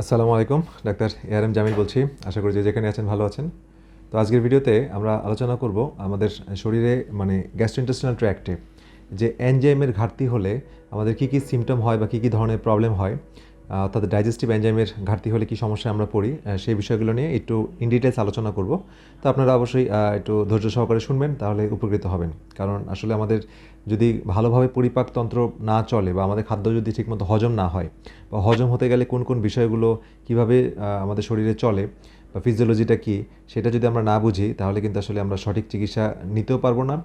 আসসালামু আলাইকুম, doctor AR M Jamil বলছি। আশা করি যে যেখানে আছেন ভালো আছেন। তো আজকের ভিডিওতে আমরা আলোচনা করব আমাদের শরীরে মানে গ্যাস্ট্রোইন্টেস্টিনাল ট্র্যাক্টে যে এনজাইমের ঘাটতি হলে আমাদের কি কি সিমটম হয় বা কি কি ধরনের প্রবলেম হয়। অর্থাৎ ডাইজেস্টিভ এনজাইমের ঘাটতি হলে কী সমস্যায় আমরা পড়ি সেই বিষয়গুলো নিয়ে একটু ইন ডিটেলস আলোচনা করব। তো আপনারা অবশ্যই একটু ধৈর্য সহকারে শুনবেন, তাহলে উপকৃত হবেন। কারণ আসলে আমাদের যদি ভালোভাবে পরিপাকতন্ত্র না চলে বা আমাদের খাদ্য যদি ঠিকমতো হজম না হয়, বা হজম হতে গেলে কোন কোন বিষয়গুলো কীভাবে আমাদের শরীরে চলে বা ফিজিওলজিটা কী, সেটা যদি আমরা না বুঝি, তাহলে কিন্তু আসলে আমরা সঠিক চিকিৎসা নিতেও পারব না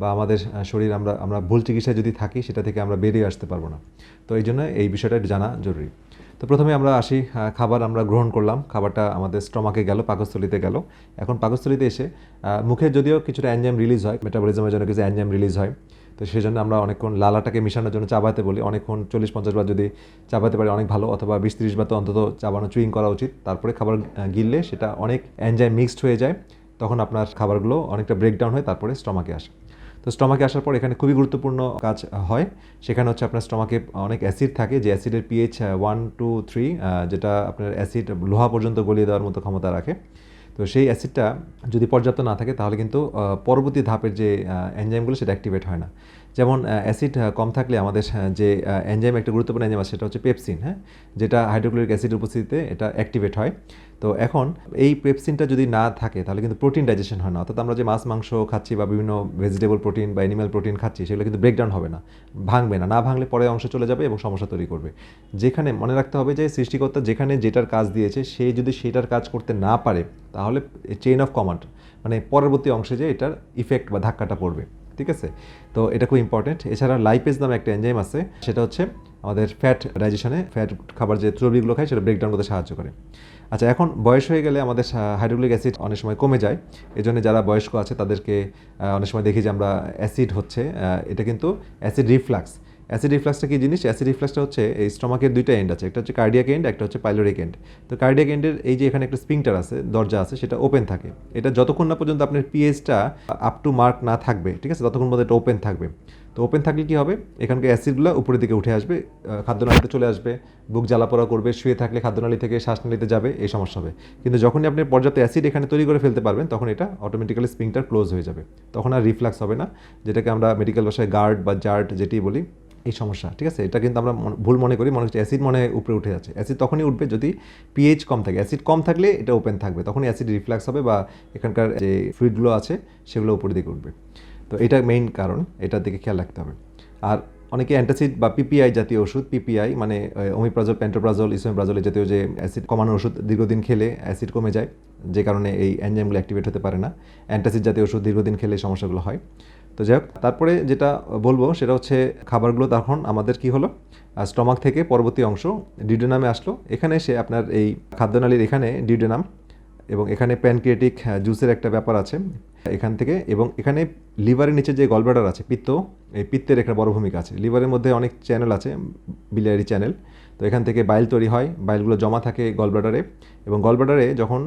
বা আমাদের শরীর আমরা আমরা ভুল চিকিৎসায় যদি থাকি, সেটা থেকে আমরা বেরিয়ে আসতে পারব না। তো এই জন্য এই বিষয়টা জানা জরুরি। তো প্রথমে আমরা আসি খাবার আমরা গ্রহণ করলাম। খাবারটা আমাদের স্টমাকে গেল, পাকস্থলিতে গেল। এখন পাকস্থলিতে এসে মুখে যদিও কিছুটা অ্যানজাম রিলিজ হয় মেটাবলিজমের জন্য কিছু অ্যানজাম রিলিজ হয়, তো সেই জন্য আমরা অনেকক্ষণ লালাটাকে মিশানোর জন্য চাবাতে বলি। অনেকক্ষণ চল্লিশ পঞ্চাশ বার যদি চাবাতে পারি, অনেক ভালো, অথবা বিশ তিরিশ বার তো অন্তত চাবানো চুইং করা উচিত। তারপরে খাবার গিললে সেটা অনেক অ্যানজাইম মিক্সড হয়ে যায়, তখন আপনার খাবারগুলো অনেকটা ব্রেকডাউন হয়ে, তারপরে স্টমাকে আসে। তো স্টমাকে আসার পর এখানে খুবই গুরুত্বপূর্ণ কাজ হয়। সেখানে হচ্ছে আপনার স্টমাকে অনেক অ্যাসিড থাকে, যে অ্যাসিডের পিএইচ ওয়ান টু থ্রি যেটা আপনার অ্যাসিড লোহা পর্যন্ত গলিয়ে দেওয়ার মতো ক্ষমতা রাখে। তো সেই অ্যাসিডটা যদি পর্যাপ্ত না থাকে, তাহলে কিন্তু পরবর্তী ধাপের যে এনজাইমগুলো সেটা অ্যাক্টিভেট হয় না। যেমন অ্যাসিড কম থাকলে আমাদের যে এনজাইম একটা গুরুত্বপূর্ণ এনজাইম আছে, সেটা হচ্ছে পেপসিন হ্যাঁ? যেটা হাইড্রোক্লোরিক অ্যাসিডের উপস্থিতিতে এটা অ্যাক্টিভেট হয়। তো এখন এই পেপসিনটা যদি না থাকে, তাহলে কিন্তু প্রোটিন ডাইজেশন হয় না। অর্থাৎ আমরা যে মাছ, মাংস খাচ্ছি বা বিভিন্ন ভেজিটেবল প্রোটিন বা অ্যানিম্যাল প্রোটিন খাচ্ছি, সেগুলো কিন্তু ব্রেকডাউন হবে না, ভাঙবে না। না ভাঙলে পরে অংশ চলে যাবে এবং সমস্যা তৈরি করবে। যেখানে মনে রাখতে হবে যে, সৃষ্টিকর্তা যেখানে যেটার কাজ দিয়েছে, সে যদি সেটার কাজ করতে না পারে, তাহলে চেইন অফ কমান্ড মানে পরবর্তী অংশে যে এটার ইফেক্ট বা ধাক্কাটা পড়বে। ঠিক আছে? তো এটা খুব ইম্পর্টেন্ট এছাড়া লাইপেজ নামে একটা এনজাইম আছে, সেটা হচ্ছে আমাদের ফ্যাট ডাইজেশনে ফ্যাট খাবার যে চর্বিগুলো খায়, সেটা ব্রেকডাউন করতে সাহায্য করে। আচ্ছা এখন বয়স হয়ে গেলে আমাদের হাইড্রোলিক অ্যাসিড অনেক সময় কমে যায়। এই জন্য যারা বয়স্ক আছে, তাদেরকে অনেক সময় দেখি যে আমরা অ্যাসিড হচ্ছে এটা কিন্তু অ্যাসিড রিফ্লাক্স অ্যাসিড রিফ্লাক্সটা কি জিনিস? অ্যাসিড রিফ্লাক্সটা হচ্ছে এই স্টমাকের দুইটা এন্ড আছে। একটা হচ্ছে কার্ডিয়াক এন্ড একটা হচ্ছে পাইলোরিক এন্ড তো কার্ডিয়াক এন্ডের এই যে এখানে একটা স্পিংটার আছে, দরজা আছে, সেটা ওপেন থাকে। এটা যতক্ষণ না পর্যন্ত আপনার পিএইচটা আপ টু মার্ক না থাকবে, ঠিক আছে? ততক্ষণ পর্যন্ত এটা ওপেন থাকবে। তো ওপেন থাকলে কি হবে? এখানকার অ্যাসিডগুলো উপরের দিকে উঠে আসবে খাদ্যনালীতে চলে আসবে, বুক জ্বালাপোড়া করবে, শুয়ে থাকলে খাদ্যনালী থেকে শ্বাসনালীতে যাবে, এই সমস্যা হবে। কিন্তু যখনই আপনি পর্যাপ্ত অ্যাসিড এখানে তৈরি করে ফেলতে পারবেন, তখন এটা অটোমেটিক্যালি স্পিংটার ক্লোজ হয়ে যাবে। তখন আর রিফ্লাক্স হবে না, যেটাকে আমরা মেডিকেল ভাষায় গার্ড বা জার্ট যেটি বলি এই সমস্যা, ঠিক আছে? এটা কিন্তু আমরা ভুল মনে করি, মনে হচ্ছে অ্যাসিড মনে উপরে উঠে যাচ্ছে। অ্যাসিড তখনই উঠবে যদি পিএইচ কম থাকে। অ্যাসিড কম থাকলে এটা ওপেন থাকবে। তখনই অ্যাসিড রিফ্লাক্স হবে বা এখানকার যে ফ্লুইডগুলো আছে, সেগুলো উপরের দিকে উঠবে। তো এটা মেইন কারণ, এটার দিকে খেয়াল রাখতে হবে। আর অনেকে অ্যান্টাসিড বা পিপিআই জাতীয় ওষুধ পিপিআই মানে ওমিপ্রাজল প্যান্টোপ্রাজল ইসোমিপ্রাজল জাতীয় যে অ্যাসিড কমানোর ওষুধ দীর্ঘদিন খেলে অ্যাসিড কমে যায়। যে কারণে এই এনজাইমগুলো অ্যাক্টিভেট হতে পারে না। অ্যান্টাসিড জাতীয় ওষুধ দীর্ঘদিন খেলে সমস্যাগুলো হয়। তো যাই হোক, তারপরে যেটা বলব সেটা হচ্ছে খাবারগুলো তখন আমাদের কি হলো? স্টমাক থেকে পরবর্তী অংশ ডিউডেনামে আসলো। এখানে এসে আপনার এই খাদ্যনালীর এখানে ডিউডেনাম এবং এখানে প্যানক্রিয়েটিক জুসের একটা ব্যাপার আছে এখান থেকে এবং এখানে লিভারের নিচে যে গলব্লাডার আছে, পিত্ত, এই পিত্তের একটা বড় ভূমিকা আছে। লিভারের মধ্যে অনেক চ্যানেল আছে, বিলিয়ারি চ্যানেল। তো এখান থেকে বাইল তৈরি হয়। বাইলগুলো জমা থাকে গলব্লাডারে এবং গলব্লাডারে যখন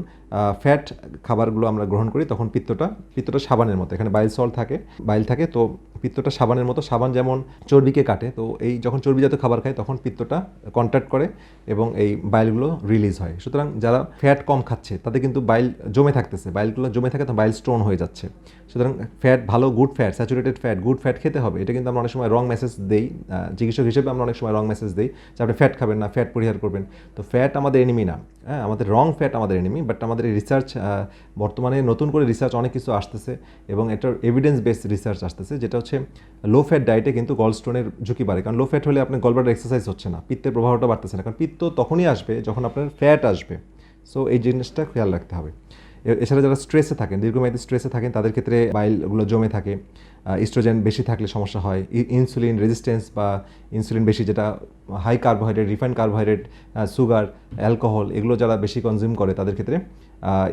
ফ্যাট খাবারগুলো আমরা গ্রহণ করি তখন পিত্তটা পিত্তটা সাবানের মতো। এখানে বাইল সল থাকে বাইল থাকে তো পিত্তটা সাবানের মতো। সাবান যেমন চর্বিকে কাটে তো এই যখন চর্বিজাত খাবার খায় তখন পিত্তটা কন্ট্যাক্ট করে এবং এই বাইলগুলো রিলিজ হয়। সুতরাং যারা ফ্যাট কম খাচ্ছে তাদের কিন্তু বাইল জমে থাকতেছে। বাইলগুলো জমে থাকে তো বাইল স্টোন হয়ে যাচ্ছে। সুতরাং ফ্যাট ভালো good fat saturated fat good fat খেতে হবে। এটা কিন্তু আমরা অনেক সময় রং মেসেজ দেই। চিকিৎসক হিসেবে আমরা অনেক সময় রং মেসেজ দিই যে আপনি ফ্যাট খাবেন না ফ্যাট পরিহার করবেন। তো ফ্যাট আমাদের এনিমি না। হ্যাঁ আমাদের রং ফ্যাট আমাদের এনিমি বাট আমাদের রিসার্চ বর্তমানে নতুন করে রিসার্চ অনেক কিছু আসতেছে এবং এটার এভিডেন্স বেসড রিসার্চ আসতেছে, যেটা হচ্ছে লো ফ্যাট ডায়েটে কিন্তু গল স্টোনের ঝুঁকি বাড়ে। কারণ লো ফ্যাট হলে আপনার গলব্লাডার এক্সারসাইজ হচ্ছে না, পিত্তের প্রভাবটা বাড়তেছে না। কারণ পিত্ত তখনই আসবে যখন আপনার ফ্যাট আসবে। সো এই জিনিসটা খেয়াল রাখতে হবে। এছাড়া যারা স্ট্রেসে থাকেন, দীর্ঘমেয়াদী স্ট্রেসে থাকেন, তাদের ক্ষেত্রে বাইলগুলো জমে থাকে ইস্ট্রোজেন বেশি থাকলে সমস্যা হয় ইনসুলিন রেজিস্ট্যান্স বা ইনসুলিন বেশি যেটা high carbohydrate refined carbohydrate sugar alcohol এগুলো যারা বেশি কনজিউম করে, তাদের ক্ষেত্রে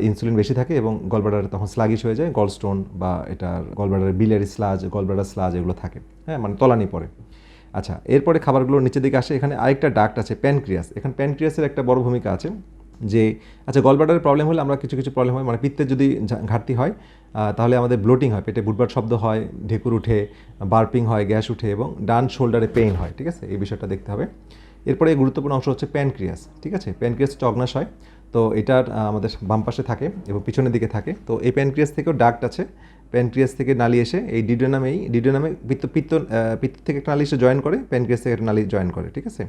ইনসুলিন বেশি থাকে এবং গলব্লাডার তখন স্লাগিশ হয়ে যায় গলস্টোন বা এটার gallbladder biliary sludge gallbladder sludge এগুলো থাকে হ্যাঁ মানে তলানি পড়ে। আচ্ছা এরপরে খাবারগুলোর নিচের দিকে আসে, এখানে আরেকটা ডাক্ট আছে প্যানক্রিয়াস এখানে প্যানক্রিয়াসের একটা বড় ভূমিকা আছে যে আচ্ছা গলব্লাডারের প্রবলেম হলে আমরা কিছু কিছু প্রবলেম হয়। মানে পিত্তের যদি ঘাটতি হয় তাহলে আমাদের ব্লোটিং হয়। পেটে বুটবার শব্দ হয়, ঢেকুর উঠে বার্পিং হয়, গ্যাস উঠে এবং ডান শোল্ডারে পেইন হয়, ঠিক আছে? এই বিষয়টা দেখতে হবে। এরপরে গুরুত্বপূর্ণ অংশ হচ্ছে প্যানক্রিয়াস ঠিক আছে? প্যানক্রিয়াস হচ্ছে অগ্নাশয় তো এটার আমাদের বাম পাশে থাকে এবং পিছনের দিকে থাকে। তো এই প্যানক্রিয়াস থেকেও ডাক্ট আছে। প্যানক্রিয়াস থেকে নালি এসে এই ডিডোনামেই, ডিডোনামে পিত্ত পিত্ত পিত্ত থেকে একটা নালি এসে জয়েন করে প্যানক্রিয়াস থেকে একটা নালি জয়েন করে, ঠিক আছে?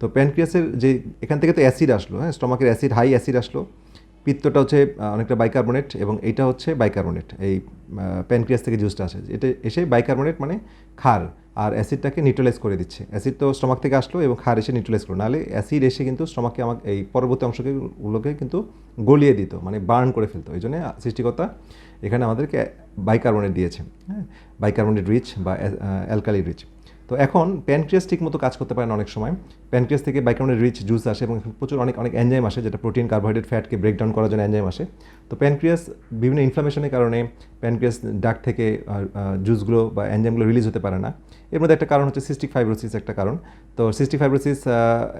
তো প্যানক্রিয়াসের যে, এখান থেকে তো অ্যাসিড আসলো হ্যাঁ? স্টমাকের অ্যাসিড হাই অ্যাসিড আসলো। পিত্তটা হচ্ছে অনেকটা বাইকার্বনেট এবং এইটা হচ্ছে বাইকার্বনেট এই প্যানক্রিয়াস থেকে জুসটা আসে। এটা এসে বাইকার্বনেট মানে ক্ষার। আর অ্যাসিডটাকে নিউট্রালাইজ করে দিচ্ছে। অ্যাসিড তো স্টমাক থেকে আসলো এবং খার এসে নিউট্রালাইজ করল। নাহলে অ্যাসিড এসে কিন্তু স্টমাককে আমাকে এই পরবর্তী অংশকে গুলোকে কিন্তু গলিয়ে দিত মানে বার্ন করে ফেলতো। এই জন্য সৃষ্টিকর্তা এখানে আমাদেরকে বাইকার্বনেট দিয়েছে হ্যাঁ? বাইকার্বনেট রিচ বা অ্যালকালি রিচ তো এখন প্যানক্রিয়াস ঠিক মতো কাজ করতে পারে না অনেক সময়। প্যানক্রিয়াস থেকে বাইকার্বনেট রিচ জুস আসে এবং প্রচুর অনেক অনেক এনজাইম আসে যেটা প্রোটিন কার্বোহাইড্রেট ফ্যাটকে ব্রেকডাউন করার জন্য এনজাইম আসে। তো প্যানক্রিয়াস বিভিন্ন ইনফ্লামেশনের কারণে প্যানক্রিয়াস ডাক থেকে জুসগুলো বা এনজাইমগুলো রিলিজ হতে পারে না। এর মধ্যে একটা কারণ হচ্ছে সিস্টিক ফাইব্রোসিস একটা কারণ। তো সিস্টিক ফাইব্রোসিস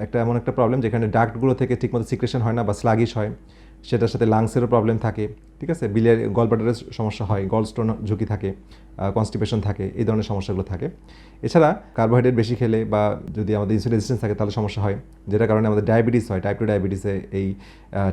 একটা এমন একটা প্রবলেম যেখানে ডাক্টগুলো থেকে ঠিকমতো সিক্রেশন হয় না বা স্লাগিশ হয়। সেটার সাথে লাংসেরও প্রবলেম থাকে, ঠিক আছে? বিলের গলব্লাডারের সমস্যা হয় গল স্টোন ঝুঁকি থাকে কনস্টিপেশন থাকে, এই ধরনের সমস্যাগুলো থাকে। এছাড়া কার্বোহাইড্রেট বেশি খেলে বা যদি আমাদের ইনসুলিন থাকে, তাহলে সমস্যা হয়, যেটার কারণে আমাদের ডায়াবেটিস হয়। টাইপ টু ডায়াবেটিসে এই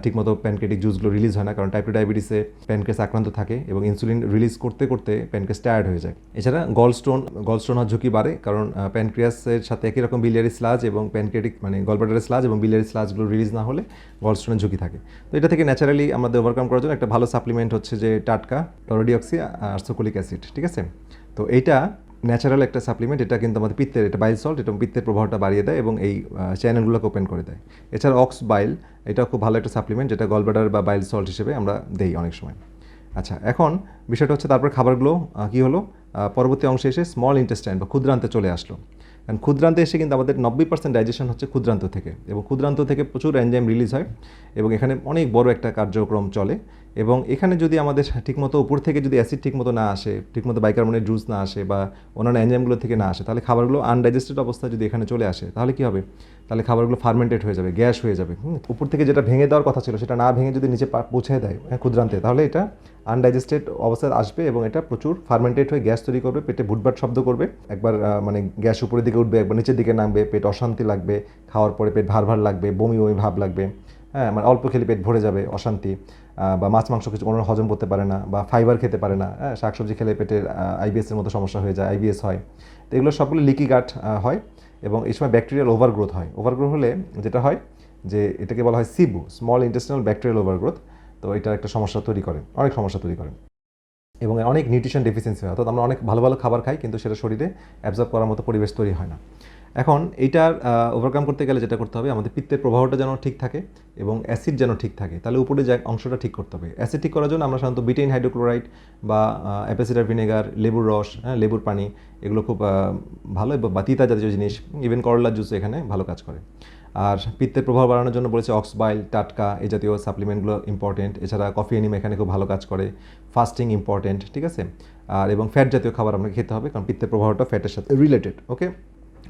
ঠিকমতো প্যানক্রেটিক জুসগুলো রিলিজ হয় না, কারণ টাইপ টু ডায়াবেটিসে প্যানক্রেস আক্রান্ত থাকে এবং ইনসুলিন রিলিজ করতে করতে প্যানক্রেস টায়ার্ড হয়ে যায়। এছাড়া গল স্টোন গল স্টোন হওয়ার ঝুঁকি বাড়ে, কারণ প্যানক্রিয়াসের সাথে একই রকম বিলিয়ারি স্লাজ এবং প্যানক্রেটিক মানে গলব্লাডারের স্লাজ এবং বিলিয়ারি স্লাজগুলো রিলিজ না হলে গল স্টোনের ঝুঁকি থাকে। তো এটা থেকে ন্যাচারালি আমাদের ওভারকাম করার জন্য একটা ভালো সাপ্লিমেন্ট হচ্ছে যে টাটকা টরোডিঅক্সি আর সোকোলিক অ্যাসিড ঠিক আছে? তো এইটা ন্যাচারাল একটা সাপ্লিমেন্ট এটা কিন্তু আমাদের পিত্তের, এটা বাইল সল্ট এটা পিত্তের প্রভাবটা বাড়িয়ে দেয় এবং এই চ্যানেলগুলোকে ওপেন করে দেয়। এছাড়া অক্স বাইল এটা খুব ভালো একটা সাপ্লিমেন্ট যেটা গলব্লাডার বা বাইল সল্ট হিসেবে আমরা দেই অনেক সময়। আচ্ছা এখন বিষয়টা হচ্ছে তারপর খাবারগুলো কী হলো? পরবর্তী অংশে এসে স্মল ইন্টেস্টাইন বা ক্ষুদ্রান্তে চলে আসলো। কারণ ক্ষুদ্রান্তে এসে কিন্তু আমাদের নব্বই পার্সেন্ট ডাইজেশন হচ্ছে ক্ষুদ্রান্ত থেকে। এবং ক্ষুদ্রান্ত থেকে প্রচুর এনজাইম রিলিজ হয় এবং এখানে অনেক বড় একটা কার্যক্রম চলে। এবং এখানে যদি আমাদের ঠিকমতো উপর থেকে যদি অ্যাসিড ঠিকমতো না আসে ঠিকমতো বাইকার্বনেট জুস না আসে বা অন্যান্য এনজাইমগুলো থেকে না আসে তাহলে খাবারগুলো আনডাইজেস্টেড অবস্থায় যদি এখানে চলে আসে তাহলে কী হবে? তাহলে খাবারগুলো ফার্মেন্টেড হয়ে যাবে গ্যাস হয়ে যাবে। উপর থেকে যেটা ভেঙে দেওয়ার কথা ছিল সেটা না ভেঙে যদি নিচে পৌঁছে দেয় হ্যাঁ, ক্ষুদ্রান্তে তাহলে এটা আনডাইজেস্টেড অবস্থায় আসবে এবং এটা প্রচুর ফার্মেন্টেড হয়ে গ্যাস তৈরি করবে পেটে ভুটভাট শব্দ করবে। একবার মানে গ্যাস উপরের দিকে উঠবে একবার নিচের দিকে নামবে পেট অশান্তি লাগবে খাওয়ার পরে পেট ভার ভার লাগবে বমি বমি ভাব লাগবে। হ্যাঁ মানে অল্প খেলে পেট ভরে যাবে, অশান্তি বা মাছ, মাংস কিছু কোনো হজম করতে পারে না, বা ফাইবার খেতে পারে না হ্যাঁ শাকসবজি খেলে পেটের আইবিএসের মতো সমস্যা হয়ে যায় আইবিএস হয়। তো এগুলো সবগুলো লিকি গাট হয় এবং এই সময় ব্যাকটেরিয়াল ওভারগ্রোথ হয়। ওভারগ্রোথ হলে যেটা হয় যে এটাকে বলা হয় SIBO small intestinal bacterial overgrowth তো এটা একটা সমস্যা তৈরি করে, অনেক সমস্যা তৈরি করে। এবং অনেক নিউট্রিশন ডেফিসিয়েন্সি হয়, অর্থাৎ আমরা অনেক ভালো ভালো খাবার খাই, কিন্তু সেটা শরীরে অ্যাবজর্ব করার মতো পরিবেশ তৈরি হয় না। এখন এইটার ওভারকাম করতে গেলে যেটা করতে হবে, আমাদের পিত্তের প্রবাহটা যেন ঠিক থাকে এবং অ্যাসিড যেন ঠিক থাকে। তাহলে উপরে যে অংশটা ঠিক করতে হবে। অ্যাসিড ঠিক করার জন্য আমরা সাধারণত বিটেইন হাইড্রোক্লোরাইড বা অ্যাপেসিডার ভিনেগার লেবুর রস হ্যাঁ লেবুর পানি, এগুলো খুব ভালো এবং বা তিতা জাতীয় জিনিস ইভেন করলার জুস এখানে ভালো কাজ করে। আর পিত্তের প্রভাব বাড়ানোর জন্য বলেছে অক্সবাইল টাটকা এই জাতীয় সাপ্লিমেন্টগুলো ইম্পর্টেন্ট এছাড়া কফি এনিম এখানে খুব ভালো কাজ করে। ফাস্টিং ইম্পর্টেন্ট ঠিক আছে? আর এবং ফ্যাট জাতীয় খাবার আপনাকে খেতে হবে, কারণ পিত্তের প্রভাবটা ফ্যাটের সাথে রিলেটেড ওকে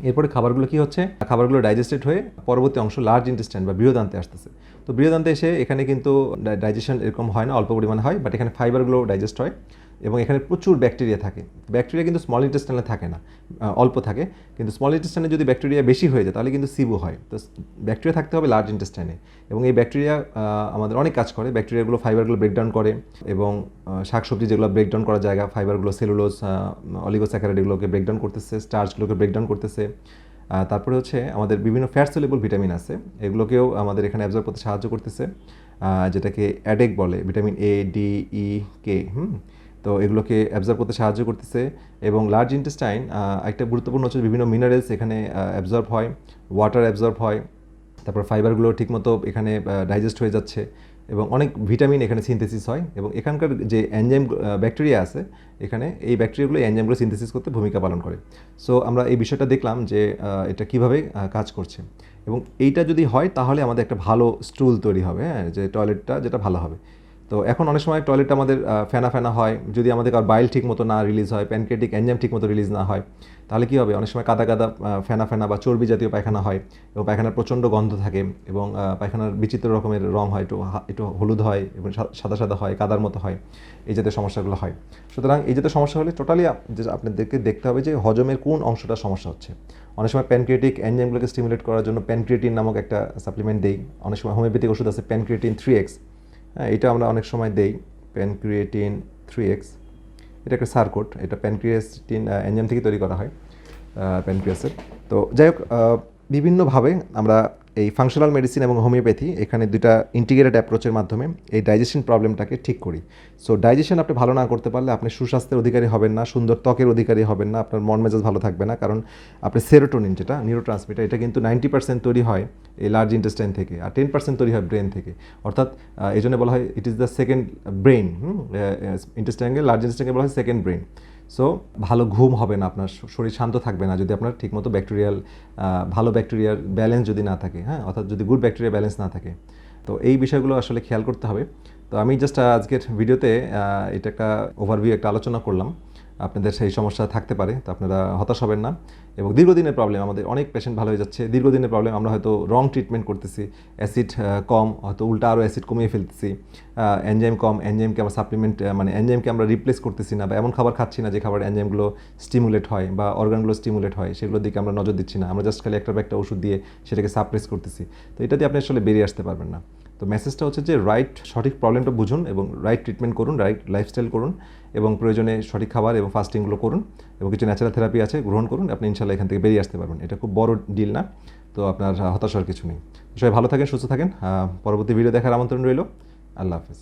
এরপরে খাবারগুলো কি হচ্ছে? খাবারগুলো ডাইজেস্টেড হয়ে পরবর্তী অংশ লার্জ ইন্টেস্টাইন বা বৃহদান্তে আসতেছে। তো বৃহদান্তে এসে এখানে কিন্তু ডাইজেশন এরকম হয় না, অল্প পরিমাণে হয় বাট এখানে ফাইবারগুলো ডাইজেস্ট হয়। এবং এখানে প্রচুর ব্যাকটেরিয়া থাকে। ব্যাকটেরিয়া কিন্তু স্মল ইন্টেস্টাইনে থাকে না অল্প থাকে। কিন্তু স্মল ইন্টেস্টাইনে যদি ব্যাকটেরিয়া বেশি হয়ে যায়, তাহলে কিন্তু সিবু হয়। তো ব্যাকটেরিয়া থাকতে হবে লার্জ ইন্টেস্টাইনে এবং এই ব্যাকটেরিয়া আমাদের অনেক কাজ করে। ব্যাকটেরিয়াগুলো ফাইবারগুলো ব্রেকডাউন করে এবং শাকসবজি যেগুলো ব্রেকডাউন করার জায়গা ফাইবারগুলো সেলুলোজ অলিগোস্যাকারাইড এগুলোকে ব্রেকডাউন করতেছে স্টার্চগুলোকে ব্রেকডাউন করতেছে। তারপরে হচ্ছে আমাদের বিভিন্ন ফ্যাট সেলেবল ভিটামিন আছে। এগুলোকেও আমাদের এখানে অ্যাবজর্ব করতে সাহায্য করতেছে। যেটাকে অ্যাডেক বলে ভিটামিন এ ডি ই কে হুম? তো এগুলোকে অ্যাবজর্ব করতে সাহায্য করতেছে এবং লার্জ ইন্টেস্টাইন একটা গুরুত্বপূর্ণ হচ্ছে বিভিন্ন মিনারেলস এখানে অ্যাবজর্ব হয় ওয়াটার অ্যাবজর্ব হয়, তারপর ফাইবারগুলো ঠিকমতো এখানে ডাইজেস্ট হয়ে যাচ্ছে এবং অনেক ভিটামিন এখানে সিনথেসিস হয় এবং এখানকার যে অ্যানজাইম ব্যাকটেরিয়া আছে, এখানে এই ব্যাকটেরিয়াগুলো অ্যানজাইমগুলো সিনথেসিস করতে ভূমিকা পালন করে। সো আমরা এই বিষয়টা দেখলাম যে এটা কীভাবে কাজ করছে এবং এইটা যদি হয় তাহলে আমাদের একটা ভালো স্টুল তৈরি হবে হ্যাঁ যে টয়লেটটা যেটা ভালো হবে। তো এখন অনেক সময় টয়লেটটা আমাদের ফেনা ফেনা হয়। যদি আমাদের কার বাইল ঠিক মতো না রিলিজ হয় প্যানক্রেটিক এনজাইম ঠিক মতো রিলিজ না হয়, তাহলে কী হবে? অনেক সময় কাদা কাদা ফেনা ফেনা বা চর্বি জাতীয় পায়খানা হয় এবং পায়খানার প্রচণ্ড গন্ধ থাকে এবং পায়খানার বিচিত্র রকমের রং হয়, একটু একটু হলুদ হয় এবং সাদা সাদা হয়, কাদার মতো হয়, এই জাতীয় সমস্যাগুলো হয়। সুতরাং এই জাতীয় সমস্যা হলে টোটালি আপনাদেরকে দেখতে হবে যে হজমের কোন অংশটা সমস্যা হচ্ছে। অনেক সময় প্যানক্রিয়েটিক এনজাইমগুলোকে স্টিমুলেট করার জন্য প্যানক্রিয়েটিন নামক একটা সাপ্লিমেন্ট দেই। অনেক সময় হোমিওপ্যাথিক ওষুধ আছে প্যানক্রিয়েটিন থ্রি এক্স এটা আমরা অনেক সময় দেই প্যানক্রিয়েটিন থ্রি এক্স এটা একটা সার্কোট, এটা প্যানক্রিয়াসটিন এনজাম থেকে তৈরি করা হয় প্যানক্রিয়াসের তো যাই হোক বিভিন্নভাবে আমরা এই ফাংশনাল মেডিসিন এবং হোমিওপ্যাথি এখানে দুইটা ইন্টিগ্রেটেড অ্যাপ্রোচের মাধ্যমে এই ডাইজেশন প্রবলেমটাকে ঠিক করি। সো ডাইজেশন আপনি ভালো না করতে পারলে আপনি সুস্বাস্থ্যের অধিকারী হবেন না, সুন্দর ত্বকের অধিকারী হবেন না, আপনার মন মেজাজ ভালো থাকবে না। কারণ আপনি সেরোটোনিন যেটা নিউরো ট্রান্সমিটার এটা কিন্তু নাইনটি পার্সেন্ট তৈরি হয় এই লার্জ ইন্টেস্টাইন থেকে আর টেন পার্সেন্ট তৈরি হয় ব্রেন থেকে। অর্থাৎ এই জন্য বলা হয় it is the second brain ইন্টেস্টাইনকে large ইন্টেস্টাইনকে বলা হয় সেকেন্ড ব্রেন সো ভালো ঘুম হবে না আপনার শরীর শান্ত থাকবে না যদি আপনার ঠিকমতো ব্যাকটেরিয়াল ভালো ব্যাকটেরিয়ার ব্যালেন্স যদি না থাকে হ্যাঁ? অর্থাৎ যদি গুড ব্যাকটেরিয়া ব্যালেন্স না থাকে। তো এই বিষয়গুলো আসলে খেয়াল করতে হবে। তো আমি জাস্ট আজকের ভিডিওতে এটা একটা ওভারভিউ একটা আলোচনা করলাম। আপনাদের সেই সমস্যা থাকতে পারে, তো আপনারা হতাশ হবেন না। এবং দীর্ঘদিনের প্রবলেম আমাদের অনেক পেশেন্ট ভালো হয়ে যাচ্ছে। দীর্ঘদিনের প্রবলেম আমরা হয়তো রং ট্রিটমেন্ট করতেছি। অ্যাসিড কম, হয়তো উল্টা আরও অ্যাসিড কমিয়ে ফেলতেছি। এনজাইম কম এনজাইমকে আমরা সাপ্লিমেন্ট মানে এনজাইমকে আমরা রিপ্লেস করতেছি না বা এমন খাবার খাচ্ছি না যে খাবার এনজাইমগুলো স্টিমুলেট হয় বা অর্গানগুলো স্টিমুলেট হয়, সেগুলোর দিকে আমরা নজর দিচ্ছি না। আমরা জাস্ট খালি একটা একটা ওষুধ দিয়ে সেটাকে সাপ্রেস করতেছি। তো এটা দিয়ে আপনি আসলে বেরিয়ে আসতে পারবেন না। তো মেসেজটা হচ্ছে যে রাইট সঠিক প্রবলেমটা বুঝুন এবং রাইট ট্রিটমেন্ট করুন রাইট লাইফস্টাইল করুন এবং প্রয়োজনে সঠিক খাবার এবং ফাস্টিংগুলো করুন এবং কিছু ন্যাচারাল থেরাপি আছে, গ্রহণ করুন। আপনি ইনশাল্লাহ এখান থেকে বেরিয়ে আসতে পারবেন। এটা খুব বড় ডিল না, তো আপনার হতাশার কিছু নেই। সবাই ভালো থাকেন, সুস্থ থাকেন। পরবর্তী ভিডিও দেখার আমন্ত্রণ রইল। আল্লাহ হাফেজ।